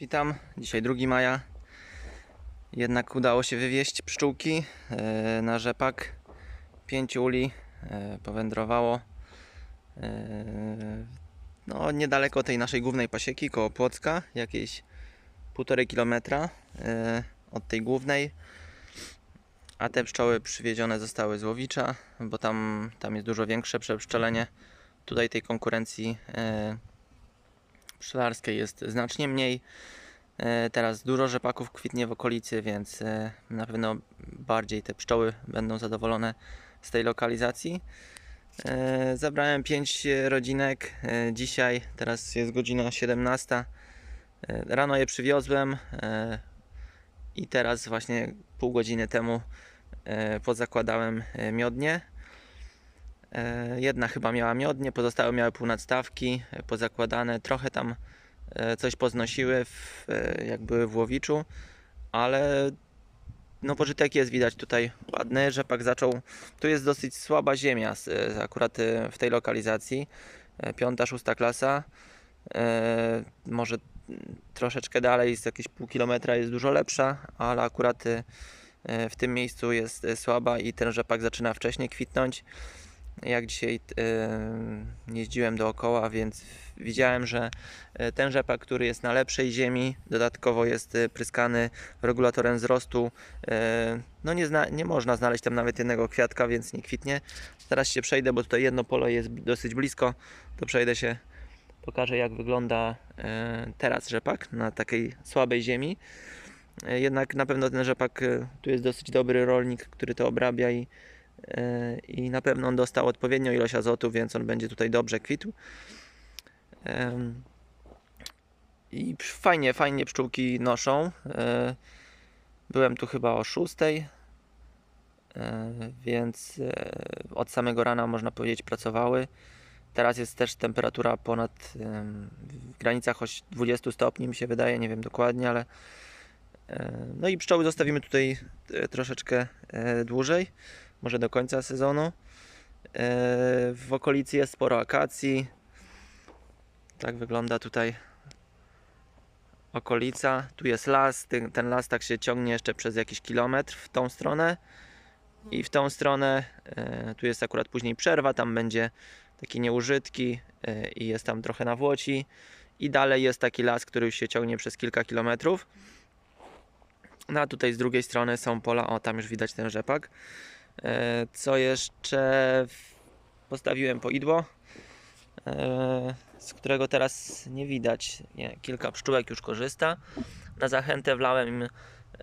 Witam, dzisiaj 2 maja. Jednak udało się wywieźć pszczółki e, na rzepak. Pięć uli e, powędrowało. e, No, niedaleko tej naszej głównej pasieki, koło Płocka, jakieś półtorej kilometra od tej głównej. A te pszczoły przywiezione zostały z Łowicza, bo tam, tam jest dużo większe przepszczelenie. Tutaj tej konkurencji pszczelarskiej jest znacznie mniej. E, Teraz dużo rzepaków kwitnie w okolicy, więc e, na pewno bardziej te pszczoły będą zadowolone z tej lokalizacji. E, Zabrałem 5 rodzinek dzisiaj, teraz jest godzina 17. E, Rano je przywiozłem i teraz właśnie pół godziny temu pozakładałem miodnie. E, Jedna chyba miała miodnie, pozostałe miały półnadstawki e, pozakładane. Trochę tam e, coś poznosiły w, jak były w Łowiczu, ale no pożytek jest widać tutaj ładny. Rzepak zaczął, tu jest dosyć słaba ziemia akurat w tej lokalizacji. Piąta, szósta klasa. Może troszeczkę dalej, z jakieś pół kilometra jest dużo lepsza, ale akurat w tym miejscu jest słaba i ten rzepak zaczyna wcześniej kwitnąć jak dzisiaj jeździłem dookoła, więc widziałem, że e, ten rzepak, który jest na lepszej ziemi, dodatkowo jest e, pryskany regulatorem wzrostu. e, No nie, zna, nie można znaleźć tam nawet jednego kwiatka, więc nie kwitnie. Teraz się przejdę, bo tutaj jedno pole jest dosyć blisko, to przejdę się, pokażę jak wygląda teraz rzepak na takiej słabej ziemi. Jednak na pewno ten rzepak, tu jest dosyć dobry rolnik, który to obrabia i i na pewno on dostał odpowiednią ilość azotu, więc on będzie tutaj dobrze kwitł. I fajnie, fajnie pszczółki noszą. E, Byłem tu chyba o 6, e, więc e, od samego rana można powiedzieć pracowały. Teraz jest też temperatura ponad w granicach oś- 20 stopni mi się wydaje, nie wiem dokładnie, ale no i pszczoły zostawimy tutaj troszeczkę dłużej może do końca sezonu. E, W okolicy jest sporo akacji. Tak wygląda tutaj okolica. Tu jest las. Ten, las tak się ciągnie jeszcze przez jakiś kilometr w tą stronę. I w tą stronę e, tu jest akurat później przerwa. Tam będzie takie nieużytki e, i jest tam trochę nawłoci. I dalej jest taki las, który już się ciągnie przez kilka kilometrów. No a tutaj z drugiej strony są pola. O, tam już widać ten rzepak. E, Co jeszcze? Postawiłem poidło, e, z którego teraz nie widać. Nie, kilka pszczółek już korzysta. Na zachętę wlałem im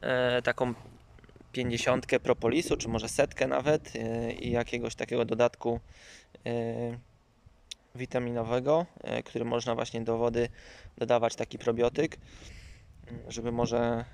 e, taką pięćdziesiątkę propolisu, czy może setkę nawet i jakiegoś takiego dodatku witaminowego, który można właśnie do wody dodawać taki probiotyk, żeby może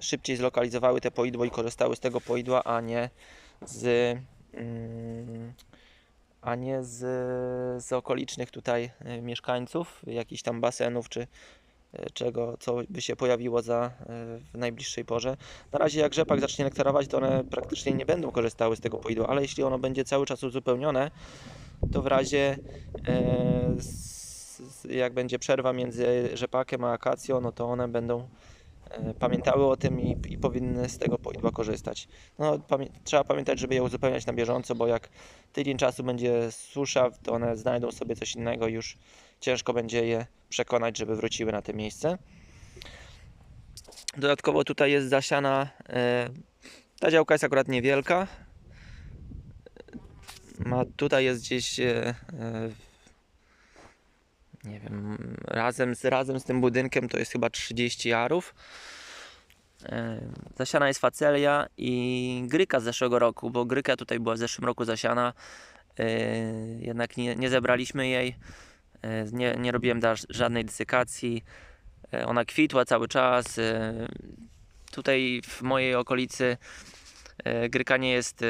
szybciej zlokalizowały te poidło i korzystały z tego poidła, a nie z, mm, a nie z, z okolicznych tutaj e, mieszkańców, jakichś tam basenów czy e, czego, co by się pojawiło za, e, w najbliższej porze. Na razie jak rzepak zacznie nektarować, to one praktycznie nie będą korzystały z tego poidła, ale jeśli ono będzie cały czas uzupełnione, to w razie e, s- jak będzie przerwa między rzepakiem a akacją, no to one będą pamiętały o tym i, i powinny z tego poidła korzystać. No, pamię trzeba pamiętać, żeby je uzupełniać na bieżąco, bo jak tydzień czasu będzie susza, to one znajdą sobie coś innego i już ciężko będzie je przekonać, żeby wróciły na to miejsce. Dodatkowo tutaj jest zasiana. e, Ta działka jest akurat niewielka. Ma, tutaj jest gdzieś e, e, nie wiem, razem z, razem z tym budynkiem to jest chyba 30 jarów. Zasiana jest facelia i gryka z zeszłego roku, bo gryka tutaj była w zeszłym roku zasiana. Jednak nie, nie zebraliśmy jej. Nie, nie robiłem żadnej desykacji. E, Ona kwitła cały czas. Tutaj w mojej okolicy e, gryka nie jest, e,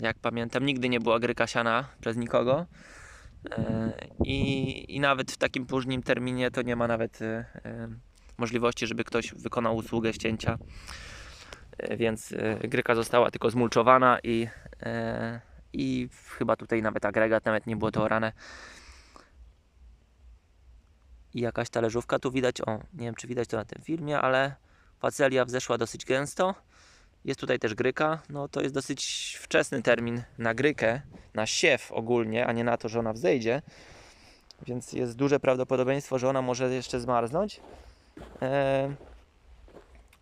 jak pamiętam, nigdy nie była gryka siana przez nikogo. I, I nawet w takim późnym terminie to nie ma nawet e, e, możliwości, żeby ktoś wykonał usługę ścięcia. E, Więc gryka została tylko zmulczowana i, i chyba tutaj nawet agregat nawet nie było to orane. i jakaś talerzówka tu widać. O, nie wiem czy widać to na tym filmie, ale facelia wzeszła dosyć gęsto. Jest tutaj też gryka. No to jest dosyć wczesny termin na grykę, na siew ogólnie, a nie na to, że ona wzejdzie. Więc jest duże prawdopodobieństwo, że ona może jeszcze zmarznąć. E,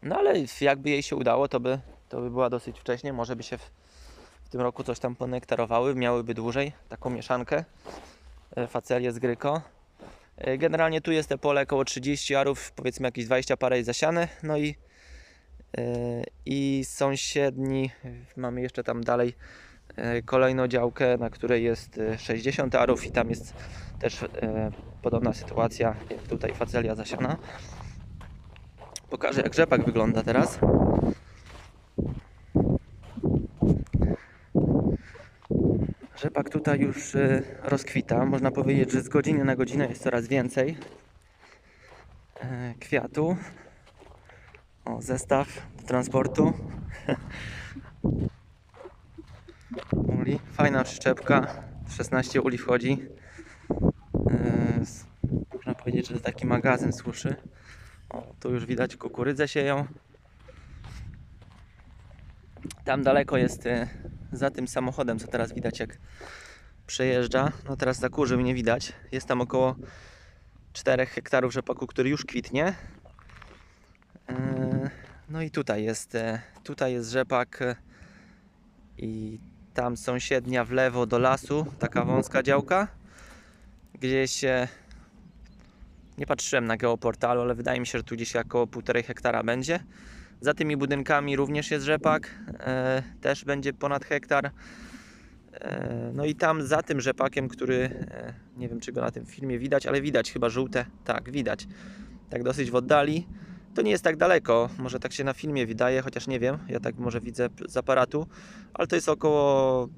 No ale jakby jej się udało, to by, to by była dosyć wcześnie. Może by się w, w tym roku coś tam ponektarowały, miałyby dłużej taką mieszankę. E, Facelie z gryko. E, Generalnie tu jest te pole około 30 arów, powiedzmy jakieś 20 parę jest zasiane. No i, i sąsiedni, mamy jeszcze tam dalej e, kolejną działkę, na której jest e, 60 arów i tam jest też e, podobna sytuacja jak tutaj facelia zasiana. Pokażę jak rzepak wygląda teraz. Rzepak tutaj już e, rozkwita. Można powiedzieć, że z godziny na godzinę jest coraz więcej e, kwiatu. O, zestaw transportu. Uli. Fajna przyczepka. 16 uli wchodzi. S- Można powiedzieć, że to taki magazyn suszy. O, tu już widać kukurydzę sieją. Tam daleko jest e, za tym samochodem, co teraz widać jak przejeżdża. No teraz za kurzym nie widać. Jest tam około 4 hektarów rzepaku, który już kwitnie. No i tutaj jest, e, tutaj jest rzepak e, i tam sąsiednia w lewo do lasu, taka wąska działka. Gdzieś e, nie patrzyłem na geoportalu, ale wydaje mi się, że tu gdzieś około 1,5 hektara będzie. Za tymi budynkami również jest rzepak, też będzie ponad hektar. No i tam za tym rzepakiem, który nie wiem czy go na tym filmie widać, ale widać chyba żółte. Tak, widać. Tak dosyć w oddali. To nie jest tak daleko, może tak się na filmie wydaje, chociaż nie wiem, ja tak może widzę z aparatu, ale to jest około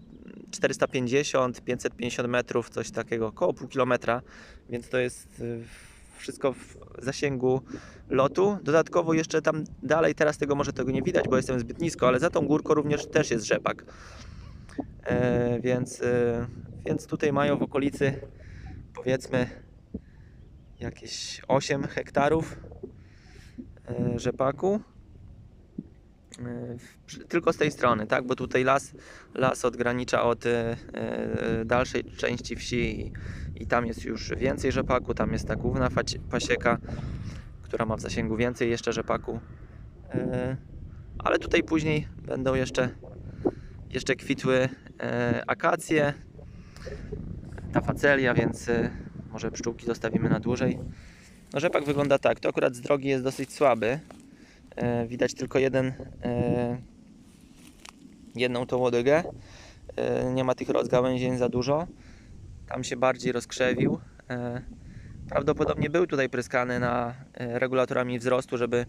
450-550 metrów, coś takiego, około pół kilometra, więc to jest y, wszystko w zasięgu lotu. Dodatkowo jeszcze tam dalej, teraz tego może tego nie widać, bo jestem zbyt nisko, ale za tą górką również też jest rzepak. E, więc, e, więc tutaj mają w okolicy powiedzmy jakieś 8 hektarów rzepaku. E, w- przy- Tylko z tej strony, tak? Bo tutaj las, las odgranicza od e, e, dalszej części wsi i, i tam jest już więcej rzepaku. Tam jest ta główna pasieka, która ma w zasięgu więcej jeszcze rzepaku. E, Ale tutaj później będą jeszcze, jeszcze kwitły e, akacje, ta facelia, więc e, może pszczółki zostawimy na dłużej. No rzepak wygląda tak, to akurat z drogi jest dosyć słaby. E, widać tylko jeden, e, jedną tą łodygę. E, nie ma tych rozgałęzień za dużo. Tam się bardziej rozkrzewił. E, prawdopodobnie był tutaj pryskany na e, regulatorami wzrostu, żeby,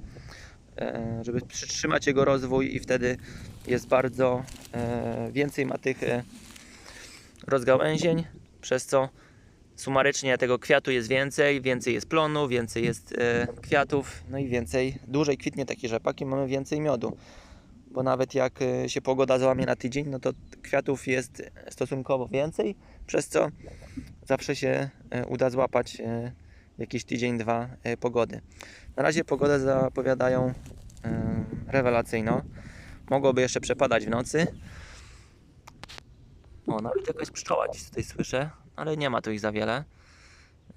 e, żeby przytrzymać jego rozwój i wtedy jest bardzo e, więcej ma tych e, rozgałęzień, przez co sumarycznie tego kwiatu jest więcej, więcej jest plonu, więcej jest e, kwiatów, no i więcej, dłużej kwitnie taki rzepak i mamy więcej miodu. Bo nawet jak e, się pogoda załamie na tydzień, no to kwiatów jest stosunkowo więcej, przez co zawsze się e, uda złapać jakiś tydzień, dwa pogody. Na razie pogodę zapowiadają rewelacyjną. Mogłoby jeszcze przepadać w nocy. O, nawet jakaś pszczoła gdzieś tutaj słyszę, ale nie ma tu ich za wiele.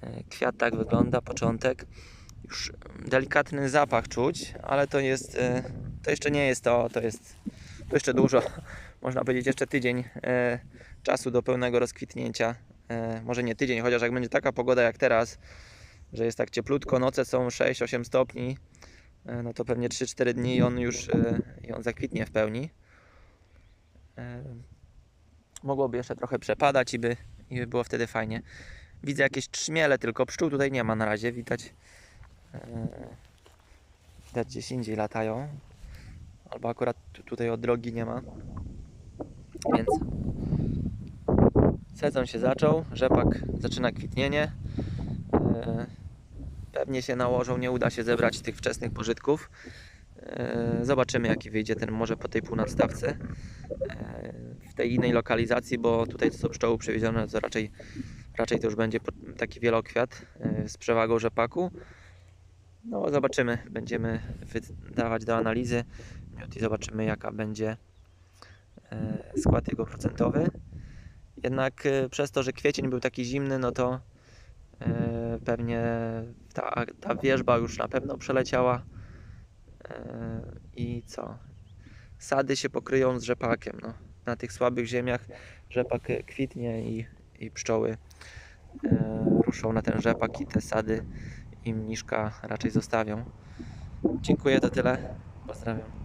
E, Kwiat tak wygląda, początek. Już delikatny zapach czuć, ale to jest, e, to jeszcze nie jest to, to jest, to jeszcze dużo. Można powiedzieć jeszcze tydzień e, czasu do pełnego rozkwitnięcia. Może nie tydzień, chociaż jak będzie taka pogoda jak teraz, że jest tak cieplutko, noce są 6-8 stopni, no to pewnie 3-4 dni i on już i on zakwitnie w pełni. Mogłoby jeszcze trochę przepadać i by, i by było wtedy fajnie. Widzę jakieś trzmiele, tylko pszczół tutaj nie ma na razie. Widać, e, widać gdzieś indziej latają. Albo akurat tu, tutaj od drogi nie ma. Więc sezon się zaczął, rzepak zaczyna kwitnienie. E, pewnie się nałożą, nie uda się zebrać tych wczesnych pożytków. E, Zobaczymy jaki wyjdzie ten może po tej półnadstawce w tej innej lokalizacji, bo tutaj to są pszczoły przewiezione, to raczej raczej to już będzie taki wielokwiat e, z przewagą rzepaku. No zobaczymy, będziemy wydawać do analizy miód i zobaczymy jaka będzie e, skład jego procentowy. Jednak e, przez to, że kwiecień był taki zimny, no to pewnie ta, ta wierzba już na pewno przeleciała. I co? Sady się pokryją z rzepakiem. No. Na tych słabych ziemiach rzepak kwitnie i, i pszczoły e, ruszą na ten rzepak i te sady im niszka raczej zostawią. Dziękuję, to tyle. Pozdrawiam.